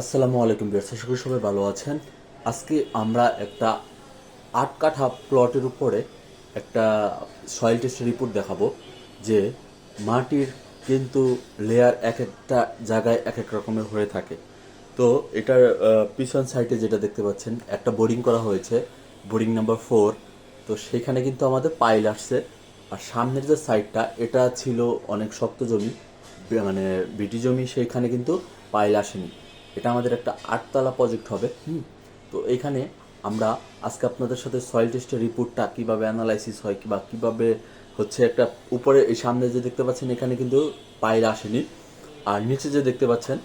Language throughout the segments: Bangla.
আসসালামু আলাইকুম বিয়ার্স আশা সবাই ভালো আছেন। আজকে আমরা একটা আট কাঠা প্লটের উপরে একটা সয়েল টেস্ট রিপোর্ট দেখাবো, যে মাটির কিন্তু লেয়ার এক একটা জায়গায় এক এক রকমের হয়ে থাকে। তো এটার পিছন সাইডে যেটা দেখতে পাচ্ছেন, একটা বোরিং করা হয়েছে বোরিং নাম্বার ফোর তো সেখানে কিন্তু আমাদের পাইল আসছে, আর সামনের যে সাইডটা এটা ছিল অনেক শক্ত জমি মানে বিটি জমি সেখানে কিন্তু পাইল আসেনি। এটা আমাদের একটা আটতলা প্রজেক্ট হবে, হুম? তো এখানে আমরা আজকে আপনাদের সাথে সয়েল টেস্টের রিপোর্টটা কীভাবে অ্যানালাইসিস হয় বা কীভাবে হচ্ছে একটা উপরে, এই সামনে যে দেখতে পাচ্ছেন, এখানে কিন্তু পাইল আসেনি। আর নিচে যে দেখতে পাচ্ছেন,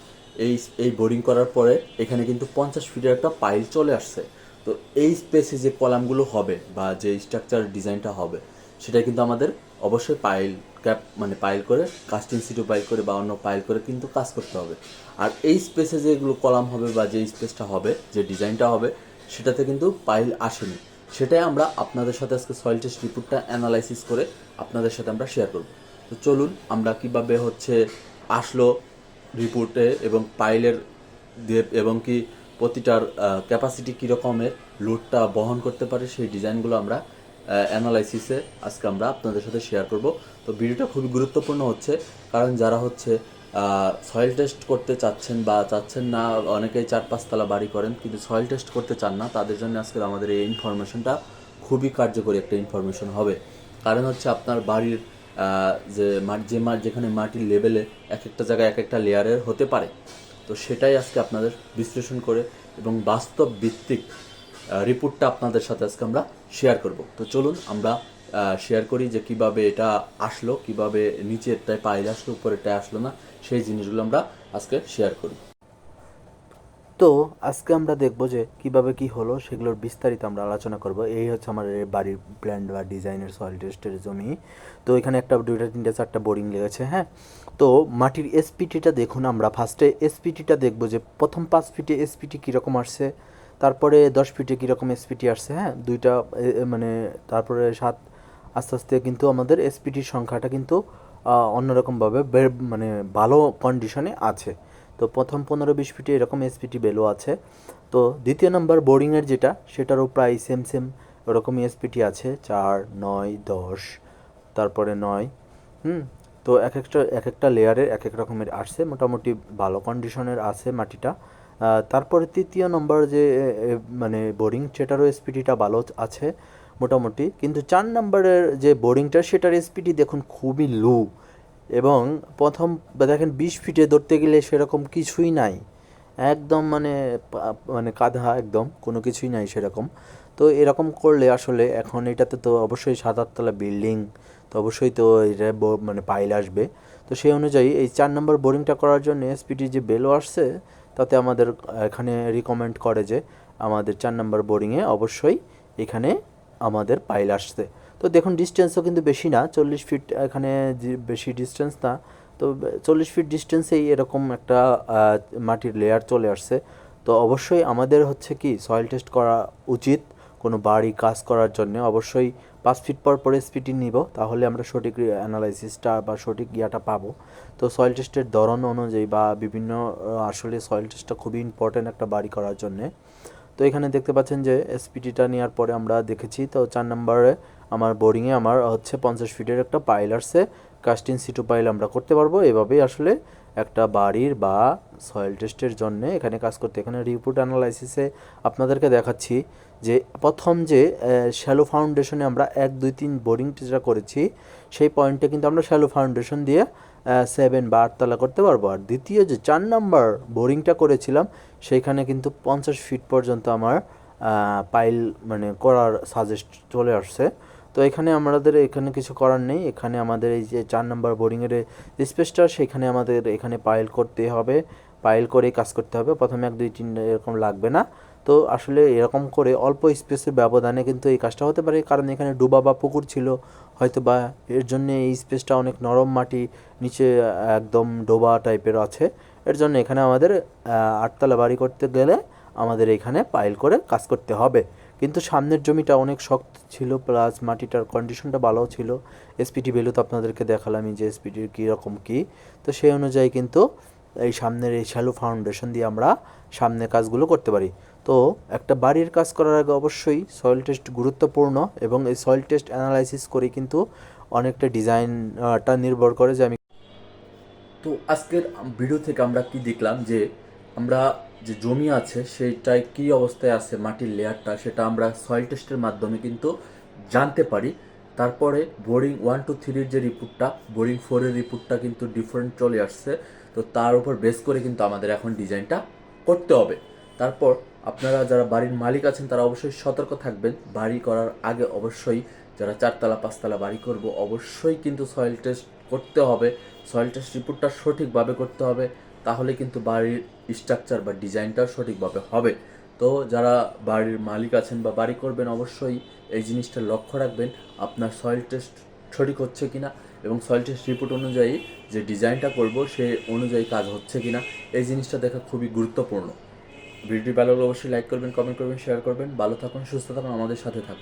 এই এই বোরিং করার পরে এখানে কিন্তু পঞ্চাশ ফিটের একটা পাইল চলে আসছে। তো এই স্পেসে যে কলামগুলো হবে বা যে স্ট্রাকচার ডিজাইনটা হবে সেটা কিন্তু আমাদের অবশ্যই পাইল ক্যাপ মানে পাইল করে কাস্টিং সিটু পাইল করে বা অন্য পাইল করে কিন্তু কাজ করতে হবে। আর এই স্পেসে যেগুলো কলাম হবে বা যে স্পেসটা হবে, যে ডিজাইনটা হবে, সেটাতে কিন্তু পাইল আসেনি। সেটাই আমরা আপনাদের সাথে আজকে সয়েল টেস্ট রিপোর্টটা অ্যানালাইসিস করে আপনাদের সাথে আমরা শেয়ার করব। তো চলুন আমরা কীভাবে হচ্ছে আসলো রিপোর্টে এবং পাইলের এবং কি প্রতিটার ক্যাপাসিটি কীরকমের লোডটা বহন করতে পারে, সেই ডিজাইনগুলো আমরা অ্যানালাইসিসে আজকে আমরা আপনাদের সাথে শেয়ার করব। তো ভিডিওটা খুবই গুরুত্বপূর্ণ হচ্ছে, কারণ যারা হচ্ছে সয়েল টেস্ট করতে চাচ্ছেন বা চাচ্ছেন না, অনেকেই চার পাঁচতলা বাড়ি করেন, কিন্তু সয়েল টেস্ট করতে চান না, তাদের জন্য আজকে আমাদের এই ইনফরমেশনটা খুবই কার্যকরী একটা ইনফরমেশন হবে। কারণ হচ্ছে আপনার বাড়ির যে যে মাঠ, যেখানে মাটির লেভেলে এক একটা জায়গায় এক একটা লেয়ারের হতে পারে। তো সেটাই আজকে আপনাদের বিশ্লেষণ করে এবং বাস্তব ভিত্তিক রিপোর্টটা আপনাদের সাথে আজকে আমরা শেয়ার করব। তো চলুন আমরা শেয়ার করি যে কীভাবে এটা আসলো, কীভাবে নিচেরটায় পাইল আসলো, উপরেরটায় আসলো না, সেই জিনিসগুলো আমরা আজকে শেয়ার করি। তো আজকে আমরা দেখব যে কীভাবে কি হলো, সেগুলোর বিস্তারিত আমরা আলোচনা করব। এই হচ্ছে আমার বাড়ির প্ল্যান বা ডিজাইনের সয়েল টেস্টের জমি। তো এখানে একটা, দুইটা, তিনটা, চারটা বোরিং লেগেছে হ্যাঁ? তো মাটির এসপিটিটা দেখুন আমরা। ফার্স্টে এসপিটিটা দেখব যে প্রথম পাঁচ ফিটে এসপিটি কীরকম আসছে। তারপরে দশ ফিটে কীরকম এসপিটি আসছে হ্যাঁ? দুইটা মানে তারপরে সাত, আস্তে আস্তে কিন্তু আমাদের এসপিটির সংখ্যাটা কিন্তু অন্যরকমভাবে মানে ভালো কন্ডিশনে আছে। তো প্রথম পনেরো বিশ ফিটে এরকম এসপিটি বেলো আছে। তো দ্বিতীয় নম্বর বোর্ডিংয়ের যেটা, সেটারও প্রায় সেম সেম ওরকমই এসপিটি আছে। চার, নয়, দশ, তারপরে নয়, হুম? তো এক একটা এক একটা লেয়ারের এক এক রকমের আসছে। মোটামুটি ভালো কন্ডিশনের আছে মাটিটা। তারপরে তৃতীয় নম্বর যে মানে বোরিং সেটারও স্পিডিটা ভালো আছে মোটামুটি। কিন্তু চার নম্বরের যে বোরিংটা, সেটার স্পিডি দেখুন খুবই লো এবং প্রথম, দেখেন বিশ ফিটে ধরতে গেলে সেরকম কিছুই নাই। একদম মানে মানে কাঁধা একদম, কোনো কিছুই নাই সেরকম। তো এরকম করলে আসলে এখন এটাতে তো অবশ্যই সাত আটতলা বিল্ডিং তো অবশ্যই তো এটা মানে পাইল আসবে। তো সেই অনুযায়ী এই চার নম্বর বোরিংটা করার জন্য এসপিটি যে বেলো আসছে, তাতে আমাদের এখানে রিকমেন্ড করে যে আমাদের চার নম্বর বোরিংয়ে অবশ্যই এখানে আমাদের পাইল আসছে। তো দেখুন ডিস্টেন্সও কিন্তু বেশি না, চল্লিশ ফিট এখানে বেশি ডিস্টেন্স না, তো চল্লিশ ফিট ডিস্টেন্সেই এরকম একটা মাটির লেয়ার চলে আসছে। তো অবশ্যই আমাদের হচ্ছে কি সয়েল টেস্ট করা উচিত, কোনো বাড়ি কাজ করার জন্য। অবশ্যই পাঁচ ফিট পর পরে স্পিটি নিব, তাহলে আমরা সঠিক অ্যানালাইসিসটা বা সঠিক ইয়াটা পাবো। তো সয়েল টেস্টের ধরন অনুযায়ী বা বিভিন্ন আসলে সয়েল টেস্টটা খুবই ইম্পর্ট্যান্ট একটা বাড়ি করার জন্যে। তো এখানে দেখতে পাচ্ছেন যে এসপিটিটা নেওয়ার পরে আমরা দেখেছি, তো চার নম্বরে আমার বোরিংয়ে আমার হচ্ছে পঞ্চাশ ফিটের একটা পাইল আসছে। কাস্টিং সিটু পাইল আমরা করতে পারব, এভাবেই আসলে একটা বাড়ির বা সয়েল টেস্টের জন্য এখানে কাজ করতে, এখানে রিপোর্ট অ্যানালাইসিসে আপনাদেরকে দেখাচ্ছি যে প্রথম যে শ্যালো ফাউন্ডেশনে আমরা এক, দুই, তিন বোরিং যেটা করেছি, সেই পয়েন্টে কিন্তু আমরা শ্যালো ফাউন্ডেশন দিয়ে সেভেন বা আটতলা করতে পারব। আর দ্বিতীয় যে চার নাম্বার বোরিংটা করেছিলাম, সেইখানে কিন্তু পঞ্চাশ ফিট পর্যন্ত আমার পাইল মানে করার সাজেস্ট চলে আসছে। তো এখানে আমাদের এখানে কিছু করার নেই। এখানে আমাদের এই যে চার নাম্বার বোরিংয়ের স্পেসটা সেখানে আমাদের এখানে পাইল করতে হবে। পাইল করে কাজ করতে হবে। প্রথমে এক, দুই, তিন এরকম লাগবে না। তো আসলে এরকম করে অল্প স্পেসের ব্যবধানে কিন্তু এই কাজটা হতে পারে। কারণ এখানে ডুবা বা পুকুর ছিল। হয়তো বা এর জন্য এই স্পেসটা অনেক নরম মাটি, নিচে একদম ডোবা টাইপের আছে। এর জন্য এখানে আমাদের আটতলা বাড়ি করতে গেলে আমাদের এখানে পাইল করে কাজ করতে হবে। কিন্তু সামনের জমিটা অনেক শক্ত ছিল প্লাস মাটিটার কন্ডিশনটা ভালো ছিল। এসপিটি ভ্যালু তো আপনাদেরকে দেখালামই যে এসপিটির কীরকম কী তো সেই অনুযায়ী কিন্তু এই সামনের এই শ্যালো ফাউন্ডেশন দিয়ে আমরা সামনের কাজগুলো করতে পারি। তো একটা বাড়ির কাজ করার আগে অবশ্যই সয়েল টেস্ট গুরুত্বপূর্ণ এবং এই সয়েল টেস্ট অ্যানালাইসিস করে কিন্তু অনেকটা ডিজাইনটা নির্ভর করে যে আমি তো আজকের ভিডিও থেকে আমরা কি দেখলাম যে আমরা যে জমি আছে সেটায় কি অবস্থায় আছে মাটির লেয়ারটা, সেটা আমরা সয়েল টেস্টের মাধ্যমে কিন্তু জানতে পারি। তারপরে বোরিং ওয়ান টু থ্রির যে রিপোর্টটা বোরিং ফোরের রিপোর্টটা কিন্তু ডিফারেন্ট চলে আসছে। তো তার উপর বেস করে কিন্তু আমাদের এখন ডিজাইনটা করতে হবে। তারপর আপনারা যারা বাড়ির মালিক আছেন, তারা অবশ্যই সতর্ক থাকবেন। বাড়ি করার আগে অবশ্যই যারা চারতলা, পাঁচতলা বাড়ি করব, অবশ্যই কিন্তু সয়েল টেস্ট করতে হবে। সয়েল টেস্ট রিপোর্টটা সঠিকভাবে করতে হবে। তাহলে কিন্তু বাড়ির স্ট্রাকচার বা ডিজাইনটাও সঠিকভাবে হবে। তো যারা বাড়ির মালিক আছেন বা বাড়ি করবেন, অবশ্যই এই জিনিসটা লক্ষ্য রাখবেন, আপনার সয়েল টেস্ট সঠিক হচ্ছে কি না এবং সয়েল টেস্ট রিপোর্ট অনুযায়ী যে ডিজাইনটা করব, সে অনুযায়ী কাজ হচ্ছে কিনা, এই জিনিসটা দেখা খুবই গুরুত্বপূর্ণ। ভিডিওটি ভালো অবশ্যই লাইক করবেন কমেন্ট করবেন শেয়ার করবেন। ভালো থাকুন, সুস্থ থাকুন, আমাদের সাথে থাকুন।